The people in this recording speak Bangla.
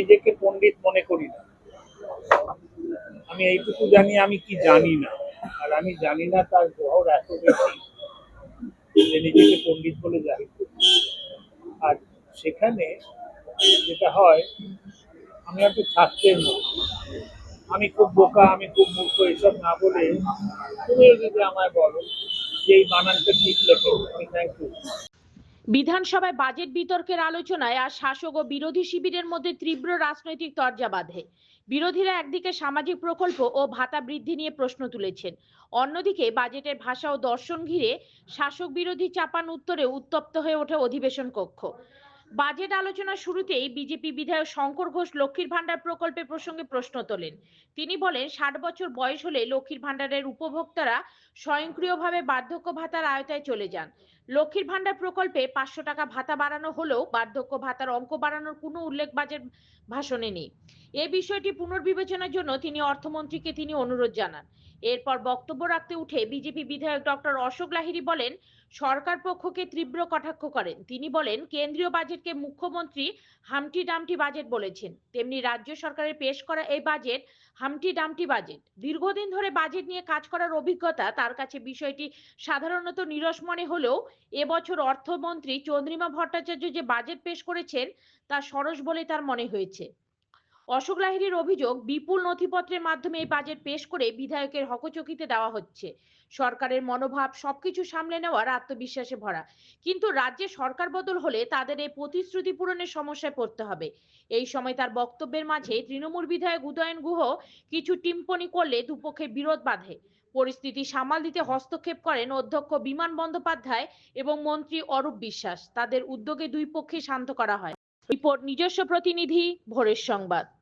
নিজেকে পণ্ডিত মনে করি না। আমি এইটুকু জানি, আমি কি জানি না। আর আমি জানি না তার গ্রহর এত বেশি যে নিজেকে পণ্ডিত বলে জানি আর সেখানে যেটা হয়, আমি হয়তো ছাত্রের মতো। আমি খুব বোকা, আমি খুব মূর্খ, এসব না বলে তুমিও যদি আমায় বলো যে এই বানানটা ঠিক লেখো। আমি থ্যাংক ইউ বিধানসভায় বাজেট বিতর্কের আলোচনায় আর শাসক ও বিরোধী শিবিরের মধ্যে তীব্র রাজনৈতিক তরজা বাঁধে। বিরোধীরা একদিকে সামাজিক প্রকল্প ও ভাতা বৃদ্ধি নিয়ে প্রশ্ন তুলেছেন। অন্যদিকে বাজেটের ভাষা ও দর্শন ঘিরে শাসক বিরোধী চাপান উত্তরে উত্তপ্ত হয়ে ওঠে অধিবেশন কক্ষ। বাজেট আলোচনার শুরুতেই বিজেপি বিধায়ক শঙ্কর ঘোষ লক্ষ্মীর ভাণ্ডার প্রকল্পের প্রসঙ্গে প্রশ্ন তোলেন। তিনি বলেন, ষাট বছর বয়স হলে লক্ষ্মীর ভাণ্ডারের উপভোক্তারা স্বয়ংক্রিয়ভাবে বার্ধক্য ভাতার আয়তায় চলে যান। লক্ষ্মীর ভান্ডার প্রকল্পে পাঁচশো টাকা ভাতা বাড়ানো হলেও বার্ধক্য ভাতার অঙ্ক বাড়ানোর কোনো উল্লেখ বাজেট ভাষণে নেই। এ বিষয়টি পুনর্বিবেচনার জন্য তিনি অর্থমন্ত্রীকে তিনি অনুরোধ জানান। এরপর বক্তব্য রাখতে উঠে বিজেপি বিধায়ক ডক্টর অশোক লাহিড়ী বলেন, সরকার পক্ষকে তীব্র কটাক্ষ করেন। তিনি বলেন, কেন্দ্রীয় বাজেটকে মুখ্যমন্ত্রী হামটি ডামটি বাজেট বলেছেন। তেমনি রাজ্য সরকারের পেশ করা এই বাজেট হামটি ডামটি বাজেট। দীর্ঘদিন ধরে বাজেট নিয়ে কাজ করার অভিজ্ঞতা তার কাছে বিষয়টি সাধারণত নিরস মনে হলেও এবছর অর্থমন্ত্রী চন্দ্রিমা ভট্টাচার্য যে বাজেট পেশ করেছেন তা সরস বলে তার মনে হয়েছে। অশোক লাহিড়ীর অভিযোগ, বিপুল নথিপত্রের মাধ্যমে এই বাজেট পেশ করে বিধায়কের হকচকিতে দেওয়া হচ্ছে। সরকারের মনোভাব সবকিছু সামলে নেওয়ার আত্মবিশ্বাসে ভরা। কিন্তু রাজ্যে সরকার বদল হলে তাদের এই প্রতিশ্রুতি পূরণের সমস্যায় পড়তে হবে। এই সময় তার বক্তব্যের মাঝে তৃণমূল বিধায়ক উদয়ন গুহ কিছু টিম্পনি করলে দুপক্ষে বিরোধ বাঁধে। পরিস্থিতি সামাল দিতে হস্তক্ষেপ করেন অধ্যক্ষ বিমান বন্দ্যোপাধ্যায় এবং মন্ত্রী অরূপ বিশ্বাস। তাদের উদ্যোগে দুই পক্ষে শান্ত করা হয়। রিপোর্ট, নিজস্ব প্রতিনিধি ভোরের সংবাদ।